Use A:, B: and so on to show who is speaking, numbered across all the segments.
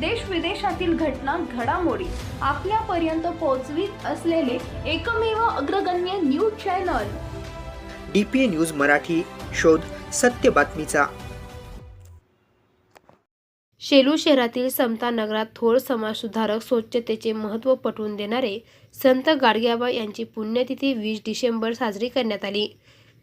A: देश विदेशातील घटना घडामोडी आपल्यापर्यंत पोहोचवीत असलेले एकमेव अग्रगण्य news channel.
B: D P A news Marathi शोध सत्य बातमीचा.
C: शेलू शहरातील समता नगरात थोर समाजसुधारक स्वच्छतेचे महत्त्व पटवून देणारे संत गाडग्याबा यांची पुण्यतिथी वीस डिसेंबर साजरी करण्यात आली.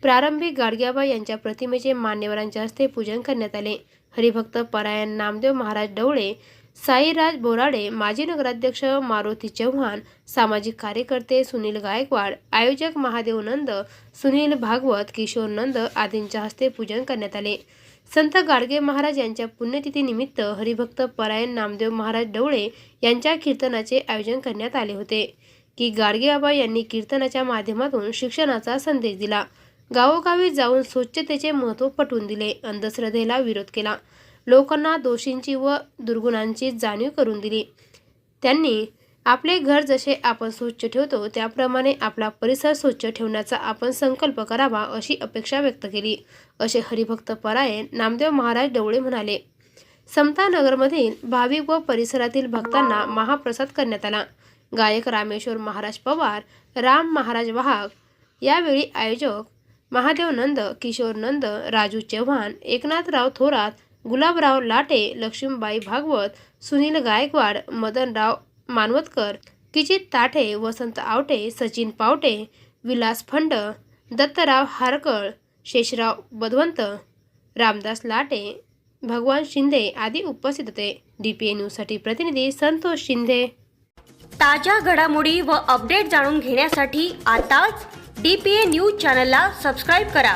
C: प्रारंभी गाडग्याबा यांच्या प्रतिमेचे मान्यवरांच्या हस्ते पूजन करण्यात आले. हरिभक्त परायण नामदेव महाराज डवळे साईराज बोराडे माजी नगराध्यक्ष मारुती चव्हाण सामाजिक कार्यकर्ते सुनील गायकवाड आयोजक महादेव नंद सुनील भागवत किशोर नंद आदींच्या हस्ते पूजन करण्यात आले. संत गाडगे महाराज यांच्या पुण्यतिथीनिमित्त हरिभक्त परायण नामदेव महाराज डवळे यांच्या कीर्तनाचे आयोजन करण्यात आले होते. की गाडगे बाबा यांनी कीर्तनाच्या माध्यमातून शिक्षणाचा संदेश दिला. गावोगावी जाऊन स्वच्छतेचे महत्त्व पटवून दिले. अंधश्रद्धेला विरोध केला. लोकांना दोषींची व दुर्गुणांची जाणीव करून दिली. त्यांनी आपले घर जसे आपण स्वच्छ ठेवतो त्याप्रमाणे आपला परिसर स्वच्छ ठेवण्याचा आपण संकल्प करावा अशी अपेक्षा व्यक्त केली. असे हरिभक्त परायण नामदेव महाराज डवळे म्हणाले. समतानगरमधील भाविक व परिसरातील भक्तांना महाप्रसाद करण्यात आला. गायक रामेश्वर महाराज पवार राम महाराज वाहक यावेळी आयोजक महादेव नंद किशोर नंद राजू चव्हाण एकनाथराव थोरात गुलाबराव लाटे लक्ष्मीबाई भागवत सुनील गायकवाड मदनराव मानवतकर किचित ताठे वसंत आवटे सचिन पावटे विलास फंड दत्तराव हारकळ शेषराव बदवंत रामदास लाटे भगवान शिंदे आदी उपस्थित होते. डी पी ए न्यूजसाठी प्रतिनिधी संतोष शिंदे.
D: ताज्या घडामोडी व अपडेट जाणून घेण्यासाठी आताच डी पी ए न्यूज चॅनलला सबस्क्राईब करा.